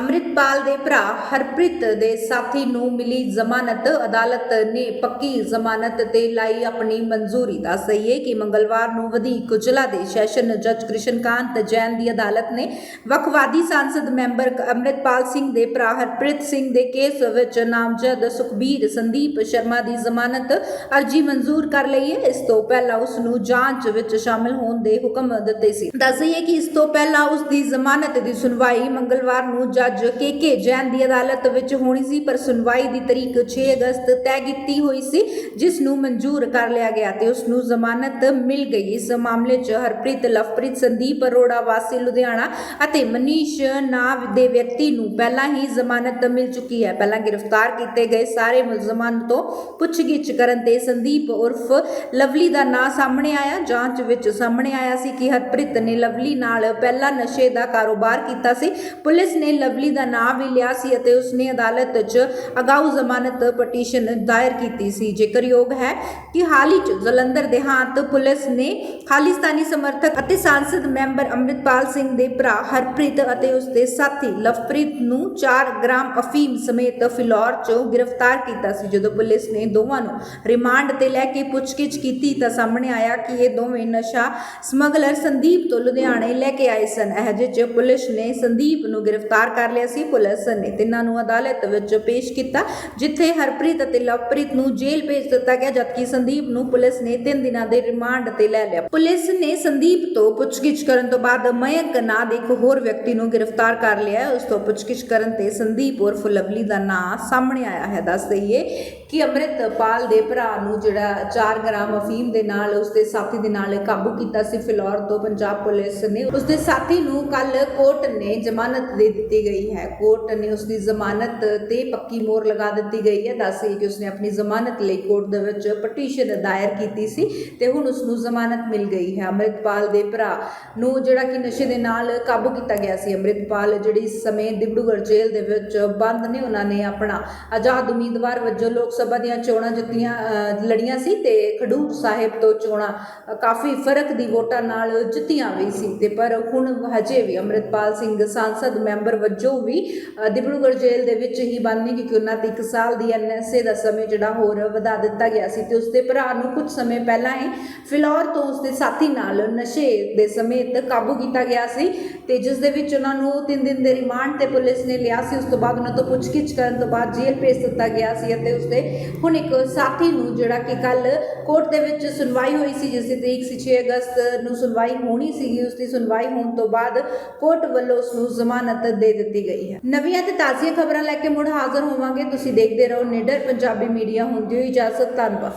ਅੰਮ੍ਰਿਤਪਾਲ ਦੇ ਭਰਾ ਹਰਪ੍ਰੀਤ ਦੇ ਸਾਥੀ ਨੂੰ ਮਿਲੀ ਜ਼ਮਾਨਤ। ਅਦਾਲਤ ਨੇ ਪੱਕੀ ਜ਼ਮਾਨਤ ਤੇ ਲਾਈ ਆਪਣੀ ਮਨਜ਼ੂਰੀ। ਦੱਸ ਰਹੀ ਕਿ ਮੰਗਲਵਾਰ ਨੂੰ ਵਧੀਕ ਜ਼ਿਲ੍ਹਾ ਦੇ ਸੈਸ਼ਨ ਜੱਜ ਕ੍ਰਿਸ਼ਨਕਾਂਤ ਜੈਨ ਦੀ ਅਦਾਲਤ ਨੇ ਵਕਵਾਦੀ ਸੰਸਦ ਮੈਂਬਰ ਅੰਮ੍ਰਿਤਪਾਲ ਸਿੰਘ ਦੇ ਭਰਾ ਹਰਪ੍ਰੀਤ ਸਿੰਘ ਦੇ ਕੇਸ ਵਿੱਚ ਨਾਮਜ਼ਦ ਸੁਖਬੀਰ ਸੰਦੀਪ ਸ਼ਰਮਾ ਦੀ ਜ਼ਮਾਨਤ ਅਰਜੀ ਮਨਜ਼ੂਰ ਕਰ ਲਈ ਹੈ। ਇਸ ਤੋਂ ਪਹਿਲਾਂ ਉਸ ਨੂੰ ਜਾਂਚ ਵਿੱਚ ਸ਼ਾਮਲ ਹੋਣ ਦੇ ਹੁਕਮ ਦਿੱਤੇ ਸੀ। ਦੱਸ ਦਈਏ ਕਿ ਇਸ ਤੋਂ ਪਹਿਲਾਂ ਉਸ ਦੀ ਜ਼ਮਾਨਤ ਦੀ ਸੁਣਵਾਈ ਮੰਗਲਵਾਰ ਨੂੰ ਜੱਜ ਕੇ ਕੇ ਜੈਨ ਦੀ ਅਦਾਲਤ ਵਿੱਚ ਹੋਣੀ ਸੀ, ਪਰ ਸੁਣਵਾਈ ਦੀ ਤਰੀਕ 6 ਅਗਸਤ ਤੈਅ ਕੀਤੀ ਹੋਈ ਸੀ, ਜਿਸ ਨੂੰ ਮਨਜ਼ੂਰ ਕਰ ਲਿਆ ਗਿਆ ਤੇ ਉਸ ਨੂੰ ਜ਼ਮਾਨਤ ਮਿਲ ਗਈ। ਇਸ ਮਾਮਲੇ 'ਚ ਹਰਪ੍ਰੀਤ, ਲਵਪ੍ਰੀਤ, ਸੰਦੀਪ ਅਰੋੜਾ ਵਾਸੀ ਲੁਧਿਆਣਾ ਅਤੇ ਮਨੀਸ਼ ਨਾਮ ਦੇ ਵਿਅਕਤੀ ਨੂੰ ਪਹਿਲਾਂ ਹੀ ਜ਼ਮਾਨਤ ਮਿਲ ਚੁੱਕੀ ਹੈ। ਪਹਿਲਾਂ ਗ੍ਰਿਫਤਾਰ ਕੀਤੇ ਗਏ ਸਾਰੇ ਮੁਲਜ਼ਮਾਂ ਤੋਂ ਪੁੱਛਗਿੱਛ ਕਰਨ ਤੇ ਸੰਦੀਪ ਉਰਫ ਲਵਲੀ ਦਾ ਨਾਂ ਸਾਹਮਣੇ ਆਇਆ। ਜਾਂਚ ਵਿੱਚ ਸਾਹਮਣੇ ਆਇਆ ਸੀ ਕਿ ਹਰਪ੍ਰੀਤ ਨੇ ਲਵਲੀ ਨਾਲ ਪਹਿਲਾਂ ਨਸ਼ੇ ਦਾ ਕਾਰੋਬਾਰ ਕੀਤਾ ਸੀ। ਪੁਲਿਸ ਨੇ ਲਵਲੀ ਦਾ ਨਾਂ ਵੀ ਲਿਆ ਸੀ ਅਤੇ ਉਸਨੇ ਅਦਾਲਤ 'ਚ ਅਗਾਊ ਜ਼ਮਾਨਤ ਪਟੀਸ਼ਨ ਦਾਇਰ ਕੀਤੀ ਸੀ। ਜ਼ਿਕਰਯੋਗ ਹੈ ਕਿ ਹਾਲ ਹੀ 'ਚ ਜਲੰਧਰ ਦੇਹਾਤ ਪੁਲਿਸ ਨੇ ਖਾਲਿਸਤਾਨੀ ਸਮਰਥਕ ਅਤੇ ਸੰਸਦ ਮੈਂਬਰ ਅੰਮ੍ਰਿਤਪਾਲ ਸਿੰਘ ਦੇ ਭਰਾ ਹਰਪ੍ਰੀਤ ਅਤੇ ਉਸਦੇ ਸਾਥੀ ਲਵਪ੍ਰੀਤ ਨੂੰ 4 ਗ੍ਰਾਮ ਅਫੀਮ ਸਮੇਤ ਫਿਲੌਰ 'ਚੋਂ ਗ੍ਰਿਫਤਾਰ ਕੀਤਾ ਸੀ। ਜਦੋਂ ਪੁਲਿਸ ਨੇ ਦੋਵਾਂ ਨੂੰ ਰਿਮਾਂਡ ਤੇ ਲੈ ਕੇ ਪੁੱਛਗਿੱਛ ਕੀਤੀ ਤਾਂ ਸਾਹਮਣੇ ਆਇਆ ਕਿ ਇਹ ਦੋਵੇਂ ਨਸ਼ਾ ਸਮਗਲਰ ਸੰਦੀਪ ਤੋਂ ਲੁਧਿਆਣੇ ਲੈ ਕੇ ਆਏ ਸਨ। ਇਹ ਜਿਹੇ 'ਚ ਪੁਲਿਸ ਨੇ ਸੰਦੀਪ ਨੂੰ ਗ੍ਰਿਫਤਾਰ ਕਰ ਲਿਆ ਸੀ ਪੁਲਿਸ ਨੇ ਤਿੰਨਾਂ ਨੂੰ ਅਦਾਲਤ ਵਿੱਚ ਪੇਸ਼ ਕੀਤਾ, ਜਿੱਥੇ ਹਰਪ੍ਰੀਤ ਅਤੇ ਲਵਪ੍ਰੀਤ ਨੂੰ ਜੇਲ੍ਹ ਭੇਜ ਦਿੱਤਾ ਗਿਆ, ਜਦਕਿ ਸੰਦੀਪ ਨੂੰ ਪੁਲਿਸ ਨੇ 3 ਦਿਨਾਂ ਦੇ ਰਿਮਾਂਡ ਤੇ ਲੈ ਲਿਆ। ਪੁਲਿਸ ਨੇ ਸੰਦੀਪ ਤੋਂ ਪੁੱਛਗਿੱਛ ਕਰਨ ਤੋਂ ਬਾਅਦ ਮਯੰਕ ਨਾਂ ਦੇ ਇੱਕ ਹੋਰ ਵਿਅਕਤੀ ਨੂੰ ਗ੍ਰਿਫਤਾਰ ਕਰ ਲਿਆ। ਉਸ ਤੋਂ ਪੁੱਛਗਿੱਛ ਕਰਨ ਤੇ ਸੰਦੀਪ ਉਰਫ ਲਵਲੀ ਦਾ ਨਾਂ ਸਾਹਮਣੇ ਆਇਆ ਹੈ। ਦੱਸ ਦਈਏ ਕਿ ਅੰਮ੍ਰਿਤਪਾਲ ਦੇ ਭਰਾ ਨੂੰ ਜਿਹੜਾ 4 ਗ੍ਰਾਮ ਅਫੀਮ ਦੇ ਨਾਲ ਉਸਦੇ ਸਾਥੀ ਦੇ ਨਾਲ ਕਾਬੂ ਕੀਤਾ ਸੀ ਫਿਲੌਰ ਤੋਂ ਪੰਜਾਬ ਪੁਲਿਸ ਨੇ। ਉਸਦੇ ਸਾਥੀ ਨੂੰ ਕੱਲ ਕੋਰਟ ਨੇ ਜ਼ਮਾਨਤ ਦੇ ਦਿੱਤੀ ਗਈ ਹੈ। ਕੋਰਟ ਨੇ ਉਸਦੀ ਜ਼ਮਾਨਤ ਤੇ ਪੱਕੀ ਮੋਹਰ ਲਗਾ ਦਿੱਤੀ ਗਈ ਹੈ। ਦੱਸ ਗਈ ਕਿ ਉਸਨੇ ਆਪਣੀ ਜ਼ਮਾਨਤ ਲਈ ਕੋਰਟ ਦੇ ਵਿੱਚ ਪਟੀਸ਼ਨ ਦਾਇਰ ਕੀਤੀ ਸੀ ਤੇ ਹੁਣ ਉਸ ਨੂੰ ਜ਼ਮਾਨਤ ਮਿਲ ਗਈ ਹੈ। ਅੰਮ੍ਰਿਤਪਾਲ ਦੇ ਭਰਾ ਨੂੰ ਜਿਹੜਾ ਕਿ ਨਸ਼ੇ ਦੇ ਨਾਲ ਕਾਬੂ ਕੀਤਾ ਗਿਆ ਸੀ। ਅੰਮ੍ਰਿਤਪਾਲ ਜਿਹੜੀ ਇਸ ਸਮੇਂ ਡਿਬੜੂਗੜ੍ਹ ਜੇਲ੍ਹ ਦੇ ਵਿੱਚ ਬੰਦ ਨੇ, ਉਹਨਾਂ ਨੇ ਆਪਣਾ ਆਜ਼ਾਦ ਉਮੀਦਵਾਰ ਵਜੋਂ ਲੋਕ ਸਭਾ ਦੀਆਂ ਚੋਣਾਂ ਜਿੱਤੀਆਂ ਲੜੀਆਂ ਸੀ ਤੇ ਖਡੂਰ ਸਾਹਿਬ ਤੋਂ ਚੋਣਾਂ ਕਾਫੀ ਫ਼ਰਕ ਦੀ ਵੋਟਾਂ ਨਾਲ ਜਿੱਤੀਆਂ ਵੀ ਸੀ ਤੇ ਪਰ ਹੁਣ ਹਜੇ ਵੀ ਅੰਮ੍ਰਿਤਪਾਲ ਸਿੰਘ ਸੰਸਦ ਮੈਂਬਰ ਵਜੋਂ ਵੀ ਅ, ਜੇਲ੍ਹ ਦੇ ਵਿੱਚ ਹੀ ਬੰਦ ਨੇ ਕਿਉਂਕਿ ਉਹਨਾਂ ਤੇ 1 ਸਾਲ ਦੀ ਐਨਐਸਏ ਦਾ ਸਮੇਂ ਜਿਹੜਾ ਹੋਰ ਵਧਾ ਦਿੱਤਾ ਗਿਆ ਸੀ ਤੇ ਉਸਦੇ ਭਰਾ ਨੂੰ ਕੁਝ ਸਮੇਂ ਪਹਿਲਾਂ ਹੀ ਫਿਲੌਰ ਤੋਂ ਉਸਦੇ ਸਾਥੀ ਨਾਲ ਨਸ਼ੇ ਦੇ ਸਮੇਤ ਕਾਬੂ ਕੀਤਾ ਗਿਆ ਸੀ ਤੇ ਜਿਸ ਦੇ ਵਿੱਚ ਉਹਨਾਂ ਨੂੰ 3 ਦਿਨ ਦੇ ਰਿਮਾਂਡ ਤੇ ਪੁਲਿਸ ਨੇ ਲਿਆ ਸੀ। ਉਸ ਤੋਂ ਬਾਅਦ ਉਹਨਾਂ ਤੋਂ ਪੁੱਛਗਿੱਛ ਕਰਨ ਤੋਂ ਬਾਅਦ ਜੇਲ੍ਹ ਭੇਜ ਦਿੱਤਾ ਗਿਆ ਸੀ ਅਤੇ ਉਸਦੇ ਹੁਣ ਇੱਕ ਸਾਥੀ ਨੂੰ ਜਿਹੜਾ ਕਿ ਕੱਲ ਕੋਰਟ ਦੇ ਵਿੱਚ ਸੁਣਵਾਈ ਹੋਈ ਸੀ ਜਿਸ ਦੀ ਤਰੀਕ ਸੀ 6 ਅਗਸਤ ਨੂੰ ਸੁਣਵਾਈ ਹੋਣੀ ਸੀਗੀ। ਉਸ ਦੀ ਸੁਣਵਾਈ ਹੋਣ ਤੋਂ ਬਾਅਦ ਕੋਰਟ ਵੱਲੋਂ ਉਸ ਨੂੰ ਜ਼ਮਾਨਤ ਦੇ ਦਿੱਤੀ ਗਈ ਹੈ। ਨਵੀਆਂ ਤੇ ਤਾਜ਼ੀਆਂ ਖਬਰਾਂ ਲੈ ਕੇ ਮੁੜ ਹਾਜ਼ਰ ਹੋਵਾਂਗੇ। ਤੁਸੀਂ ਦੇਖਦੇ ਰਹੋ। ਨਿਡਰ ਪੰਜਾਬੀ ਮੀਡੀਆ, ਹੁੰਦੀ ਹੋਈ ਇਜਾਜ਼ਤ। ਧੰਨਵਾਦ।